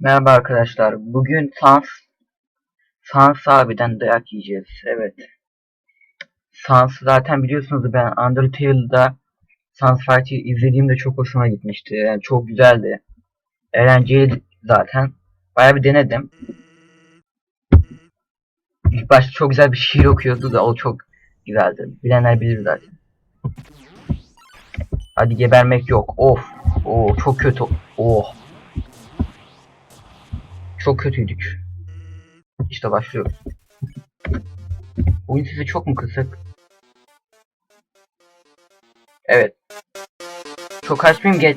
Merhaba arkadaşlar. Bugün Sans Sans abiden dayak yiyeceğiz. Evet. Sans zaten biliyorsunuz ben Undertale'da Sans Fight'ı izlediğimde çok hoşuma gitmişti. Yani çok güzeldi. Eğlenceli zaten. Bayağı bir denedim. İlk başta çok güzel bir şiir okuyordu da o çok güzeldi. Bilenler bilir zaten. Hadi gebermek yok. Of. Oo çok kötü. Oh. Çok kötüydük. İşte başlıyoruz. Oyun sesi çok mu kısık? Evet. Çok açmayayım geç.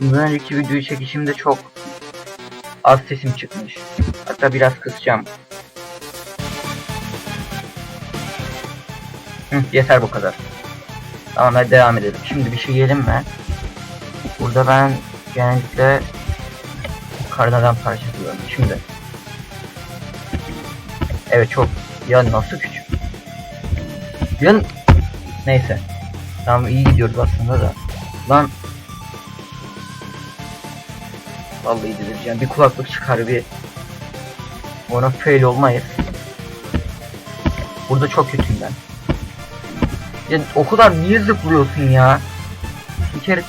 Bundan önceki videoyu çekişimde çok az sesim çıkmış. Hatta biraz kısacağım. Hı, yeter bu kadar. Tamam hadi devam edelim. Şimdi bir şey yiyelim mi? Burada ben genellikle karnadan parça kullanıyorum. Şimdi. Evet çok. Ya nasıl küçük? Ya neyse. Tamam iyi gidiyoruz aslında da. Lan Vallahi delireceğim. Bir kulaklık çıkar bir ona fail olmayız. Burada çok kötüyüm ben. Ya o kadar niye zıplıyorsun ya? Bir kere...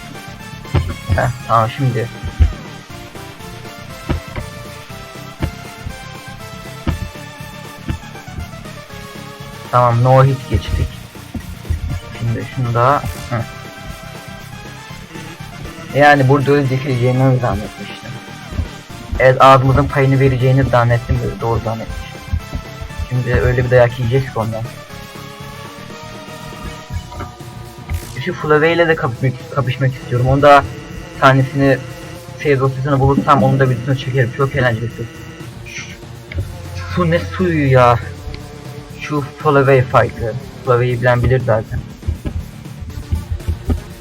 Heh, tamam şimdi. Tamam no hit geçtik. Şimdi şunu da... Heh. Yani burada öldürüleceğini zannetmiştim. Evet ağzımızın payını vereceğini zannettim doğru zannetmiştim. Şimdi öyle bir dayak yiyeceğiz ki ondan. Şu Flave ile de kapışmak, kapışmak istiyorum. Onda tanesini seyir dosyasını bulursam onu da videosunu çekerim. Çok eğlenceli. Su ne suyu ya. Şu Flave fight'ı. Flave'yi bilen bilir zaten.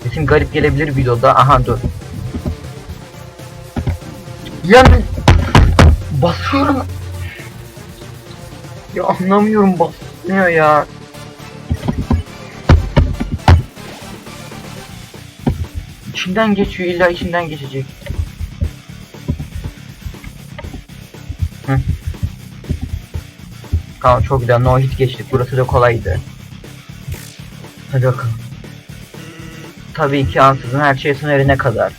Sesim garip gelebilir videoda. Aha dur. Yani basıyorum. Ya anlamıyorum basmıyor ya. İçinden geçiyor illa içinden geçecek. Tamam çok güzel no hit geçtik burası da kolaydı. Hadi bakalım. Tabii ki ansızın her şey sona erene kadar.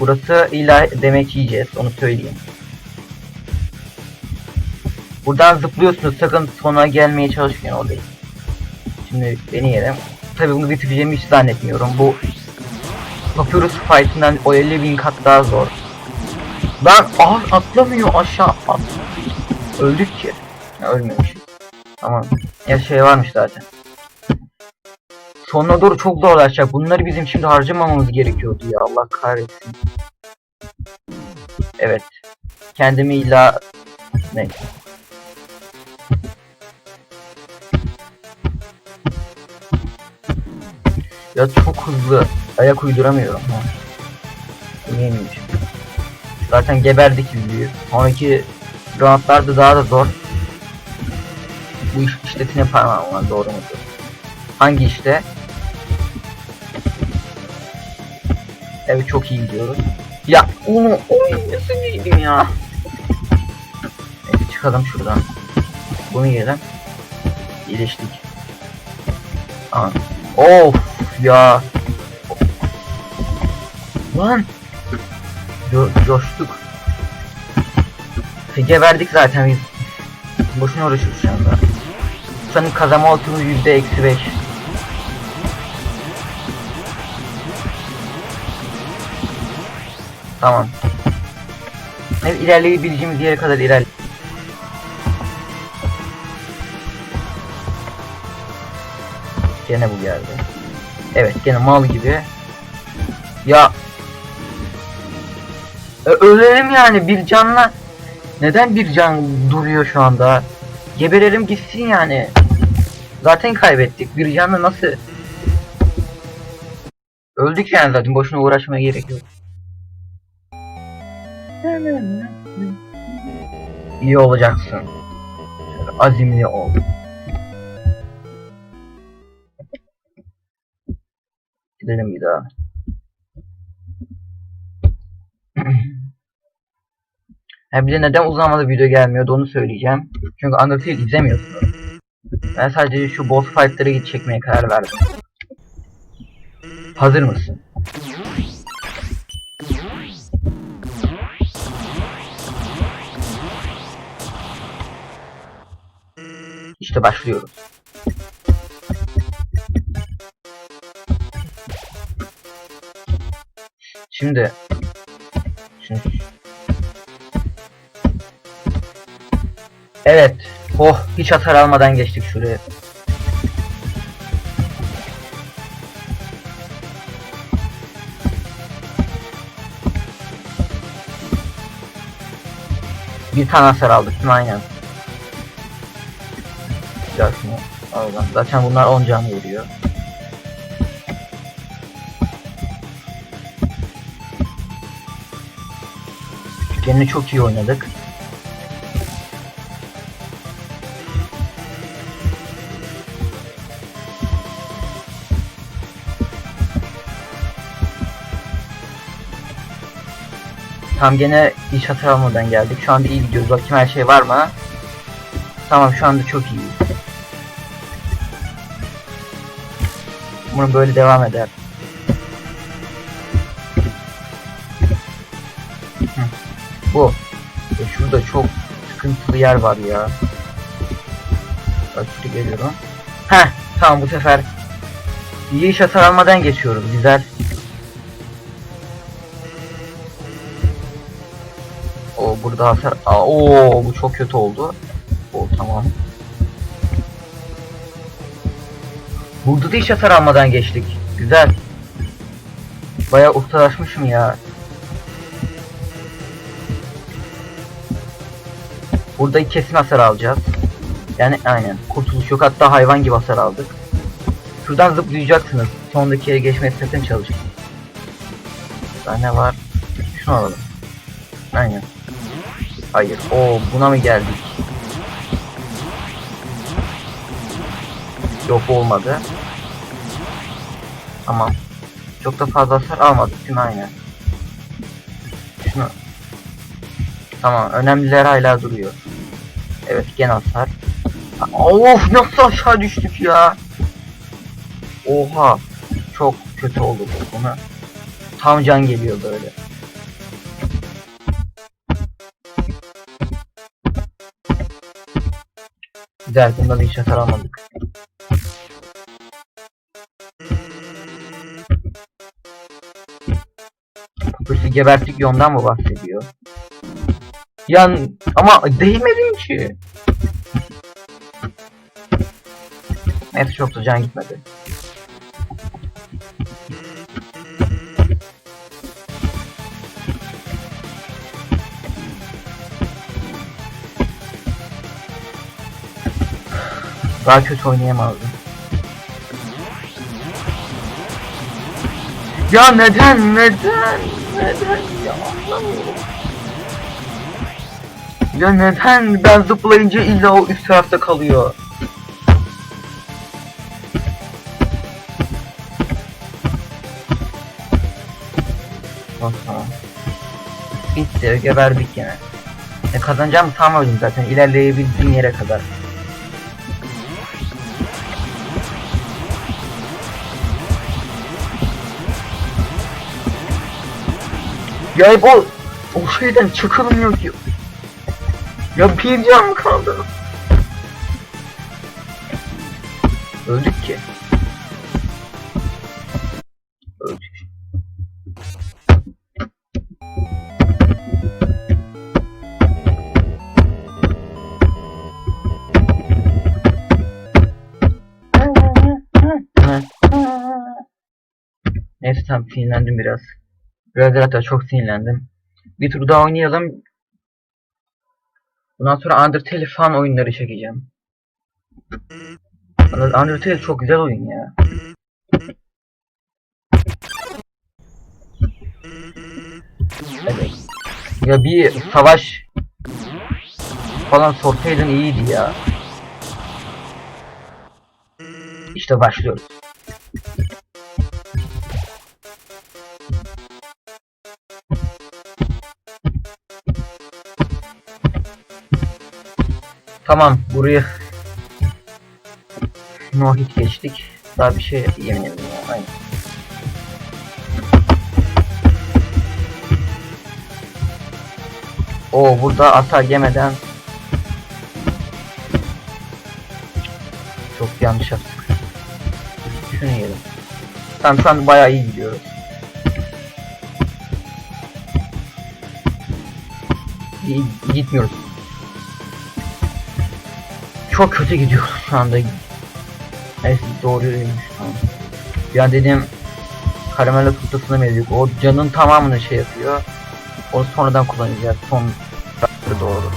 Burası illa demek yiyeceğiz onu söyleyeyim. Buradan zıplıyorsunuz sakın sona gelmeye çalışmayın olayı. Şimdi deneyelim. Tabii bunu bitireceğimi hiç zannetmiyorum. Bu Papyrus Fight'ından o 50 bin kat daha zor. Lan ah atlamıyor aşağı at. Öldük ki. Ölmemiş. Tamam. Ya şey varmış zaten. Sonuna doğru çok zorlaşacak. Bunları bizim şimdi harcamamamız gerekiyordu ya. Allah kahretsin. Evet. Kendimi illa... Neyse. Ya çok hızlı. Ayak uyduramıyorum. Neymiş? Zaten geberdik yüzüğü. Sonraki roundlar da daha da zor. Bu iş işletine parmağım var doğru mudur? Hangi işte? Evet çok iyi gidiyoruz. Ya onu onu nasıl yedim ya? Neyse çıkalım şuradan. Bunu yiyelim. İyileştik. Aa. Of ya. Lan. Co coştuk. Fige verdik zaten biz. Boşuna uğraşıyoruz şu anda. Sanırım kazanma oranımız yüzde eksi beş. Tamam. Evet ilerleyebileceğimiz yere kadar ilerle. Gene bu geldi. Evet gene mal gibi. Ya e, ölelim yani bir canla. Neden bir can duruyor şu anda? Geberelim gitsin yani. Zaten kaybettik. Bir canla nasıl? Öldük yani zaten boşuna uğraşmaya gerek yok. İyi olacaksın. Azimli ol. Gidelim bir daha. Ha bir de neden uzun video gelmiyordu onu söyleyeceğim. Çünkü Undertale izlemiyorsunuz. Ben sadece şu boss fight'ları git çekmeye karar verdim. Hazır mısın? İşte başlıyoruz. Şimdi Şimdi Evet. Oh hiç hasar almadan geçtik şuraya. Bir tane hasar aldık değil mi? Aynen. Güzel. Zaten bunlar 10 can veriyor. Gene çok iyi oynadık. Tam gene iş hasar almadan geldik. Şu anda iyi gidiyoruz. Bakayım her şey var mı? Tamam şu anda çok iyi. Umarım böyle devam eder. Bu. E şurada çok sıkıntılı yer var ya. Bak şuraya geliyorum. Heh tamam bu sefer iyi iş hasar almadan geçiyoruz. Güzel. O burada hasar. Aa, Oo bu çok kötü oldu. O tamam. Burada da hiç hasar almadan geçtik. Güzel. Bayağı ustalaşmışım ya. Burada kesin hasar alacağız. Yani aynen. Kurtuluş yok. Hatta hayvan gibi hasar aldık. Şuradan zıplayacaksınız. Sondaki yere geçmeye sakın çalışın. Daha ne var? Şunu alalım. Aynen. Hayır. O buna mı geldik? Yok olmadı. Tamam. Çok da fazla hasar almadık değil mi? Şunu. Tamam. Önemliler hala duruyor. Evet gene hasar. Of nasıl aşağı düştük ya. Oha. Çok kötü oldu bu buna. Tam can geliyor böyle. Güzel bunda da hiç hasar almadık. Papyrus'u geberttik yondan mı bahsediyor? Yani ama değmedin ki. Neyse çok da can gitmedi. Daha kötü oynayamazdım. Ya neden? Neden? Neden? Ya anlamıyorum. Ya neden ben zıplayınca illa o üst tarafta kalıyor? Bak tamam. Bitti, geberdik gene. E kazanacağım tam öldüm zaten ilerleyebildiğim yere kadar. Ya bu o şeyden çıkılmıyor ki. Ya bir can kaldı? Öldük ki. Öldük. Neyse tamam sinirlendim biraz. Biraz da hatta çok sinirlendim. Bir tur daha oynayalım. Bundan sonra Undertale fan oyunları çekeceğim. Undertale çok güzel oyun ya. Evet. Ya bir savaş falan sorsaydın iyiydi ya. İşte başlıyoruz. Tamam buraya no hit geçtik. Daha bir şey yemin ederim. Aynen. O burada atar yemeden çok yanlış yaptık. Şunu yiyelim. Tamam şu an bayağı iyi gidiyoruz. İyi gitmiyoruz. Çok kötü gidiyoruz şu anda. Neyse doğruymuş tamam. Bir an dedim karamela mı yedik? O canın tamamını şey yapıyor. Onu sonradan kullanacağız. Son doğru.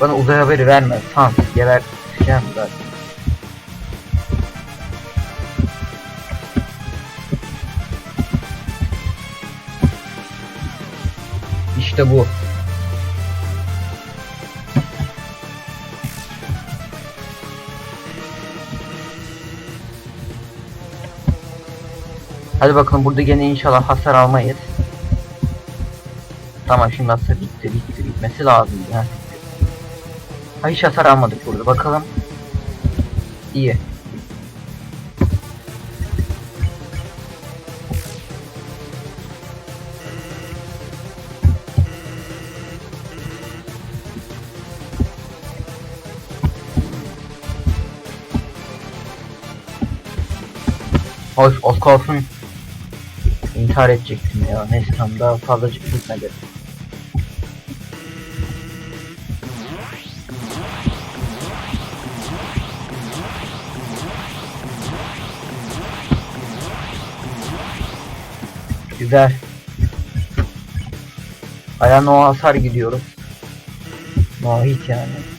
Bana uzay haberi verme. Sans. Geber. Şey zaten. İşte bu. Hadi bakalım burada gene inşallah hasar almayız. Tamam şimdi hasar bitti bitti bitmesi lazım ya. Ha, hiç hasar almadık burada bakalım. İyi. Hoş az kalsın intihar edecektim ya. Neyse tam daha fazla gitmedi. Güzel. Aya no hasar gidiyoruz. No hit yani.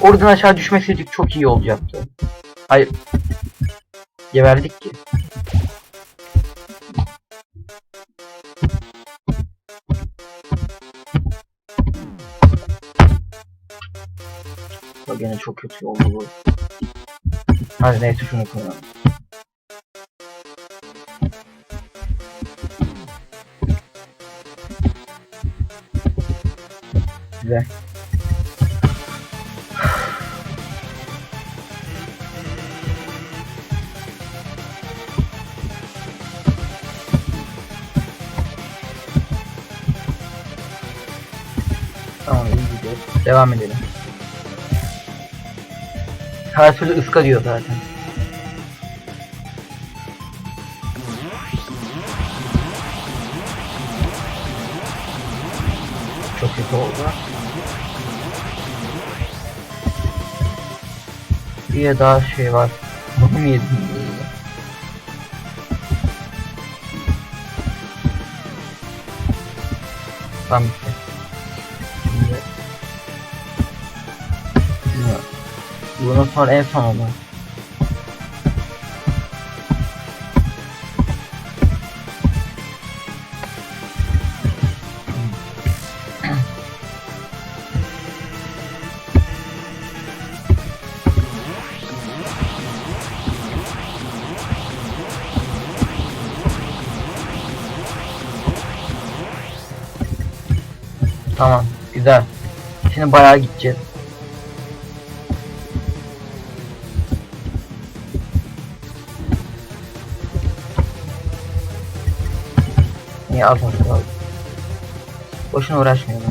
Oradan aşağı düşmeseydik çok iyi olacaktı. Hayır. Geberdik ki. Bak yine çok kötü oldu bu. Hadi neyse şunu koyalım. Güzel. Tamam iyi. Devam edelim. Her türlü ıska diyor zaten. Çok kötü oldu. Bir daha şey var. Bunu mu yedim? Tamam bitti. En son olur. Tamam, güzel. Şimdi bayağı gideceğiz. Niye az az kaldı? Boşuna uğraşmıyorum.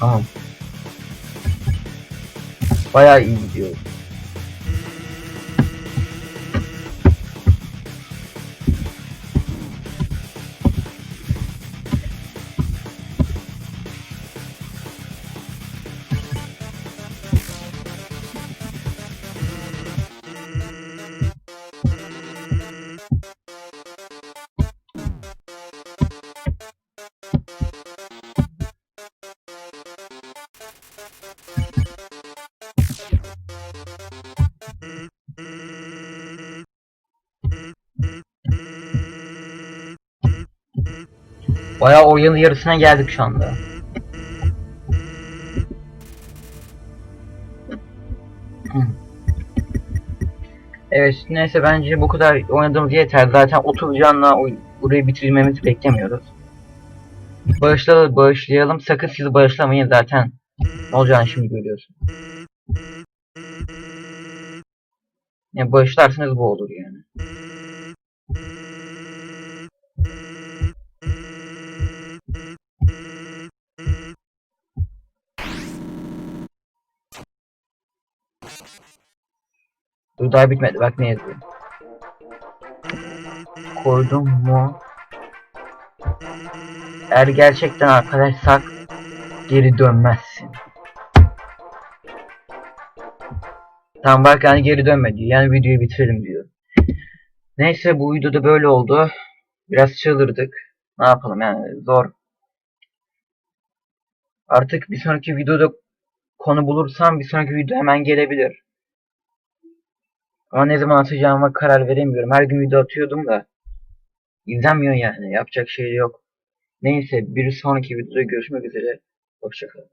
Tamam. Bayağı iyi gidiyor. Bayağı oyunun yarısına geldik şu anda. Evet neyse bence bu kadar oynadığımız yeter. Zaten oturacağına oy- burayı bitirmemizi beklemiyoruz. Bağışlayalım, bağışlayalım. Sakın siz bağışlamayın zaten. Ne olacağını şimdi görüyorsun. Yani bağışlarsanız bu olur yani. Dur daha bitmedi bak ne yazıyor. Koydum mu? Eğer gerçekten arkadaşsak geri dönmezsin. Tamam bak yani geri dönme diyor. Yani videoyu bitirelim diyor. Neyse bu videoda böyle oldu. Biraz çıldırdık. Ne yapalım yani zor. Artık bir sonraki videoda konu bulursam bir sonraki video hemen gelebilir. Ama ne zaman atacağıma karar veremiyorum. Her gün video atıyordum da. İzlenmiyor yani. Yapacak şey yok. Neyse bir sonraki videoda görüşmek üzere. Hoşçakalın.